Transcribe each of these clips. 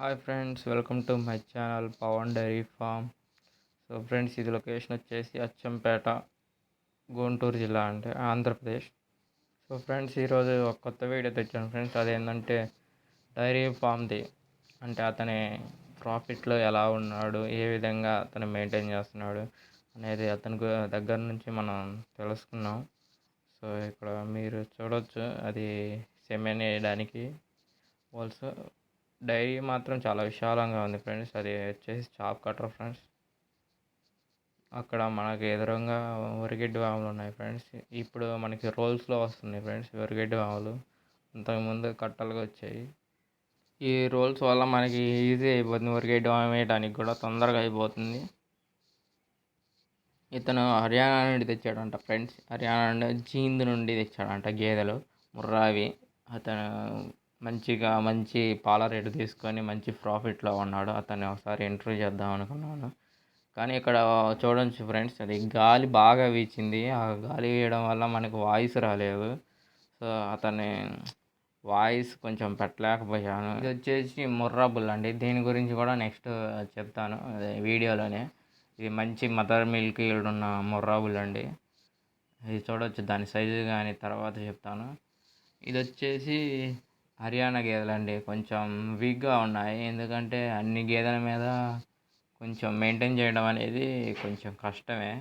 Hi friends welcome to my channel Pavan dairy farm so friends ఇది location వచ్చేసి అచ్చంపేట గుంటూరు జిల్లా అంటే ఆంధ్రప్రదేశ్. సో ఫ్రెండ్స్ ఈరోజు ఒక కొత్త వీడియో తెచ్చాను ఫ్రెండ్స్ అదేంటంటే డైరీ ఫామ్ది అంటే అతని ప్రాఫిట్లో ఎలా ఉన్నాడు ఏ విధంగా అతను మెయింటైన్ చేస్తున్నాడు అనేది అతని దగ్గర నుంచి మనం తెలుసుకున్నాం. సో ఇక్కడ మీరు చూడొచ్చు అది సెమెన్ వేయడానికి ఆల్సో డైరీ మాత్రం చాలా విశాలంగా ఉంది ఫ్రెండ్స్. అది వచ్చేసి చాప్ కట్టర్ ఫ్రెండ్స్. అక్కడ మనకి ఎదురుగా వరిగడ్డి వాములు ఉన్నాయి ఫ్రెండ్స్. ఇప్పుడు మనకి రోల్స్లో వస్తున్నాయి ఫ్రెండ్స్ వరిగడ్డి వాములు. అంతకుముందు కట్టలుగా వచ్చాయి. ఈ రోల్స్ వల్ల మనకి ఈజీ అయిపోతుంది వరిగడ్డి వాము వేయడానికి కూడా తొందరగా అయిపోతుంది. ఇతను హర్యానా నుండి తెచ్చాడంట ఫ్రెండ్స్. హర్యానా నుండి జీంద్ నుండి తెచ్చాడంట గేదెలు ముర్రావి. అతను మంచిగా మంచి పాల రేటు తీసుకొని మంచి ప్రాఫిట్లో ఉన్నాడు. అతన్ని ఒకసారి ఇంటర్వ్యూ చేద్దాం అనుకున్నాను. కానీ ఇక్కడ చూడండి ఫ్రెండ్స్ అది గాలి బాగా వీచింది. ఆ గాలి వేయడం వల్ల మనకు వాయిస్ రాలేదు. సో అతని వాయిస్ కొంచెం పెట్టలేకపోయాను. ఇది వచ్చేసి ముర్రా బుల్ అండి. దీని గురించి కూడా నెక్స్ట్ చెప్తాను. వీడియోలోనే. ఇది మంచి మదర్ మిల్క్ ఈల్డ్ ఉన్న ముర్రా బుల్ అండి. ఇది చూడొచ్చు. దాని సైజు కానీ తర్వాత చెప్తాను. ఇది వచ్చేసి హర్యానా గేదెలు అండి కొంచెం వీక్గా ఉన్నాయి. ఎందుకంటే అన్ని గేదెల మీద కొంచెం మెయింటైన్ చేయడం అనేది కొంచెం కష్టమే.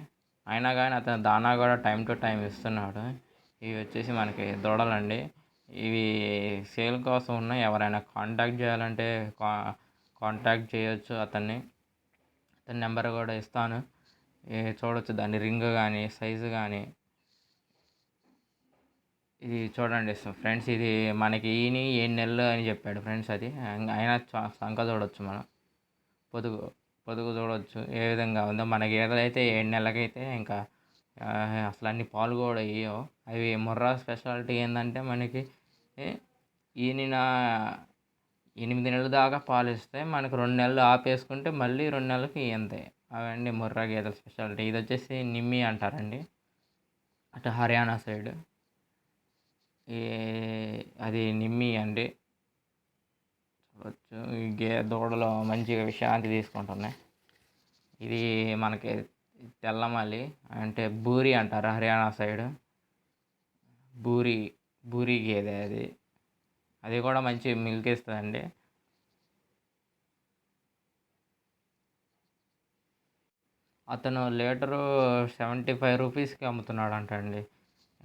అయినా కానీ అతను దానా కూడా టైం టు టైం ఇస్తున్నాడు. ఇవి వచ్చేసి మనకి దూడలండి. ఇవి సేల్ కోసం ఉన్నాయి ఎవరైనా కాంటాక్ట్ చేయాలంటే కా కాంటాక్ట్ చేయొచ్చు అతన్ని. అతని నెంబర్ కూడా ఇస్తాను. చూడొచ్చు దాని రింగ్ కానీ సైజు కానీ. ఇది చూడండి ఫ్రెండ్స్ ఇది మనకి ఈని ఏడు నెలలు అని చెప్పాడు ఫ్రెండ్స్ అది. అయినా సంఖ చూడొచ్చు మనం. పొదుగు పొదుగు చూడొచ్చు ఏ విధంగా ఉందో. మనకి ఏదైతే ఏడు నెలలకైతే ఇంకా అసలు అన్ని పాలు కూడా ఇయ్యో అవి ముర్రా స్పెషాలిటీ ఏంటంటే మనకి ఏ, ఈనిన ఎనిమిది నెలల దాకా పాలు ఇస్తాయి మనకు రెండు నెలలు ఆపేసుకుంటే మళ్ళీ రెండు నెలలకి ఇయ్యంతాయి అవండి ముర్రా గేదెల స్పెషాలిటీ. ఇది వచ్చేసి నిమ్మి అంటారండి. అటు హర్యానా సైడ్. అది నిమ్మి అండి. చూడవచ్చు ఈ గే దూడలు మంచిగా విశ్రాంతి తీసుకుంటున్నాయి. ఇది మనకి తెల్లమల్లి అంటే బూరి అంటారు హర్యానా సైడ్. బూరి బూరి గేదె అది. అది కూడా మంచి మిల్క్ ఇస్తుందండి. అతను లీటరు సెవెంటీ ఫైవ్ రూపీస్కి అమ్ముతున్నాడు అంటండి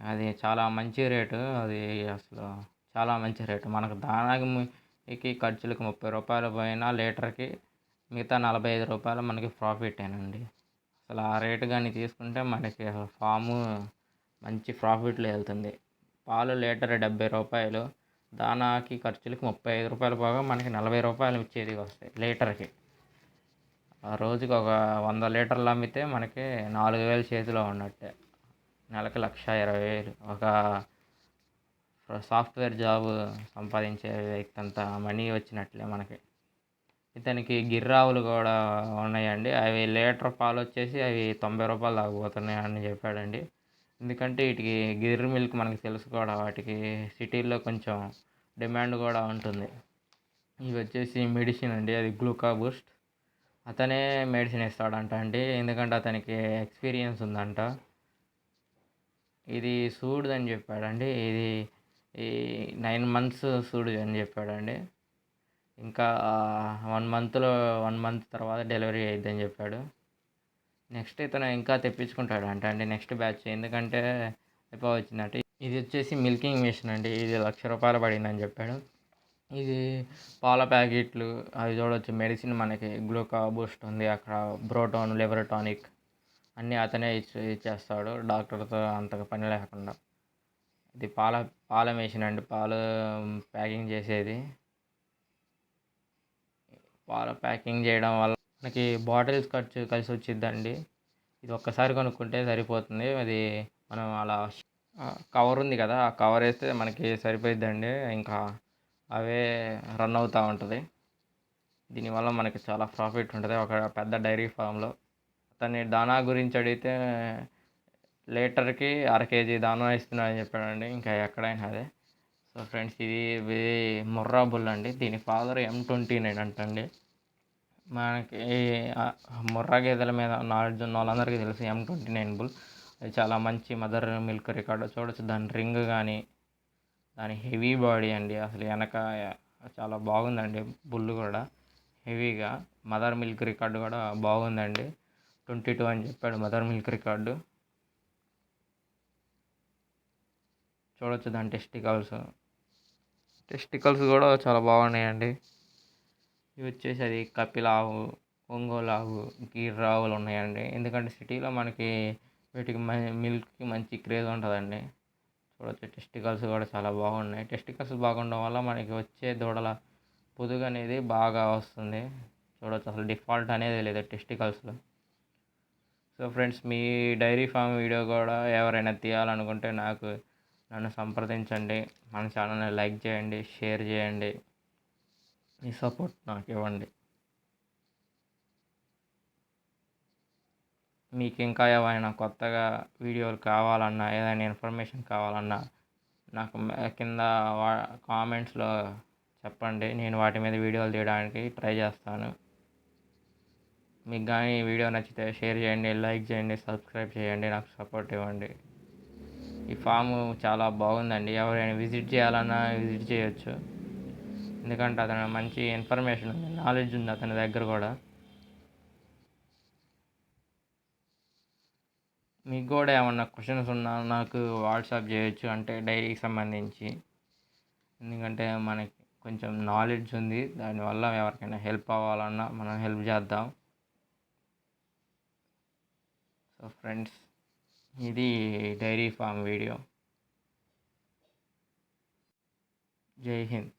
అది చాలా మంచి రేటు. అది అసలు చాలా మంచి రేటు. మనకు దానాకి ఖర్చులకు ముప్పై రూపాయలు పోయినా లీటర్కి మిగతా నలభై ఐదు రూపాయలు మనకి ప్రాఫిటేనండి అసలు ఆ రేటు కానీ తీసుకుంటే మనకి ఫాము మంచి ప్రాఫిట్లో వెళ్తుంది. పాలు లీటర్ డెబ్బై రూపాయలు దానాకి ఖర్చులకి ముప్పై ఐదు రూపాయలు పోగా మనకి నలభై రూపాయలు ఇచ్చేది వస్తాయి లీటర్కి. ఆ రోజుకి ఒక వంద లీటర్లు అమ్మితే మనకి నాలుగు వేలు చేతిలో ఉన్నట్టే. నెలకు లక్ష ఇరవై వేలు. ఒక సాఫ్ట్వేర్ జాబ్ సంపాదించే వ్యక్తి అంత మనీ వచ్చినట్లే మనకి. ఇతనికి గిర్రావులు కూడా ఉన్నాయండి. అవి లీటర్ పాలు వచ్చేసి అవి తొంభై రూపాయలు తాగిపోతున్నాయి అని చెప్పాడండి. ఎందుకంటే వీటికి గిర్రు మిల్క్ మనకి తెలుసు కూడా వాటికి సిటీల్లో కొంచెం డిమాండ్ కూడా ఉంటుంది. ఇవి వచ్చేసి మెడిసిన్ అండి అది గ్లూకా బూస్ట్. అతనే మెడిసిన్ ఇస్తాడంట అండి. ఎందుకంటే అతనికి ఎక్స్పీరియన్స్ ఉందంట. ఇది సూడుదని చెప్పాడండి. ఇది ఈ నైన్ మంత్స్ సూడు అని చెప్పాడండి. ఇంకా వన్ మంత్లో వన్ మంత్ తర్వాత డెలివరీ అయిద్దని చెప్పాడు. నెక్స్ట్ ఇతను ఇంకా తెప్పించుకుంటాడు అంట అండి నెక్స్ట్ బ్యాచ్. ఎందుకంటే ఎక్కువ వచ్చిందంటే ఇది వచ్చేసి మిల్కింగ్ మిషన్ అండి. ఇది లక్ష రూపాయలు పడిందని చెప్పాడు. ఇది పాల ప్యాకెట్లు అవి చూడవచ్చు మెడిసిన్ మనకి గ్లూకా బూస్ట్ ఉంది. అక్కడ బ్రోటోన్ లివర్ టానిక్ అన్నీ అతనే ఇచ్చి ఇచ్చేస్తాడు. డాక్టర్తో అంతగా పని లేకుండా. ఇది పాల పాల మెషిన్ అండి. పాలు ప్యాకింగ్ చేసేది. పాల ప్యాకింగ్ చేయడం వల్ల మనకి బాటిల్స్ ఖర్చు కలిసి వచ్చిద్దండి. ఇది ఒక్కసారి కొనుక్కుంటే సరిపోతుంది. అది మనం అలా కవర్ ఉంది కదా ఆ కవర్ వేస్తే మనకి సరిపోయిద్దండి. ఇంకా అవే రన్ అవుతూ ఉంటుంది. దీనివల్ల మనకి చాలా ప్రాఫిట్ ఉంటుంది. ఒక పెద్ద డైరీ ఫామ్లో అతని దానా గురించి అడిగితే లీటర్కి అర కేజీ దానా ఇస్తున్నాడని చెప్పాడండి ఇంకా ఎక్కడైనా అదే. సో ఫ్రెండ్స్ ఇది ఇది ముర్రా బుల్ అండి. దీని ఫాదర్ ఎం ట్వంటీ నైన్ అంటండి. మనకి ముర్రా గేదెల మీద నాలెడ్జ్ ఉన్న వాళ్ళందరికీ తెలుసు ఎం ట్వంటీ నైన్ బుల్. అది చాలా మంచి మదర్ మిల్క్ రికార్డు. చూడొచ్చు దాని రింగ్ కానీ దాని హెవీ బాడీ అండి. అసలు వెనక చాలా బాగుందండి బుల్ కూడా. హెవీగా మదర్ మిల్క్ రికార్డు కూడా బాగుందండి. ట్వంటీ టూ అని చెప్పాడు మదర్ మిల్క్ రికార్డు. చూడొచ్చు దాని టెస్టికల్స్. టెస్టికల్స్ కూడా చాలా బాగున్నాయండి. ఇవి వచ్చేసి అది కపిలావు ఒంగోలావు ఒంగోలు ఆవు ఆవులు ఉన్నాయండి. ఎందుకంటే సిటీలో మనకి వీటికి మిల్క్కి మంచి క్రేజ్ ఉంటుందండి. చూడొచ్చు టెస్టికల్స్ కూడా చాలా బాగున్నాయి. టెస్టికల్స్ బాగుండడం వల్ల మనకి వచ్చే దూడల పొదుగు అనేది బాగా వస్తుంది. చూడొచ్చు అసలు డిఫాల్ట్ అనేది లేదు టెస్టికల్స్లో. సో ఫ్రెండ్స్ మీ డైరీ ఫామ్ వీడియో కూడా ఎవరైనా తీయాలనుకుంటే నాకు నన్ను సంప్రదించండి. మన ఛానల్ని లైక్ చేయండి షేర్ చేయండి. మీ సపోర్ట్ నాకు ఇవ్వండి. మీకు ఇంకా ఏమైనా కొత్తగా వీడియోలు కావాలన్నా ఏదైనా ఇన్ఫర్మేషన్ కావాలన్నా నాకు కింద కామెంట్స్లో చెప్పండి. నేను వాటి మీద వీడియోలు తీయడానికి ట్రై చేస్తాను. మీకు కానీ వీడియో నచ్చితే షేర్ చేయండి లైక్ చేయండి సబ్స్క్రైబ్ చేయండి నాకు సపోర్ట్ ఇవ్వండి. ఈ ఫాము చాలా బాగుందండి. ఎవరైనా విజిట్ చేయాలన్నా విజిట్ చేయొచ్చు. ఎందుకంటే అతను మంచి ఇన్ఫర్మేషన్ ఉంది నాలెడ్జ్ ఉంది అతని దగ్గర కూడా. మీకు కూడా ఏమన్నా క్వశ్చన్స్ ఉన్నా నాకు వాట్సాప్ చేయొచ్చు అంటే డైరీకి సంబంధించి. ఎందుకంటే మనకి కొంచెం నాలెడ్జ్ ఉంది దానివల్ల ఎవరికైనా హెల్ప్ అవ్వాలన్నా మనం హెల్ప్ చేద్దాం. సో ఫ్రెండ్స్ ఇది dairy farm video. Jai Hind.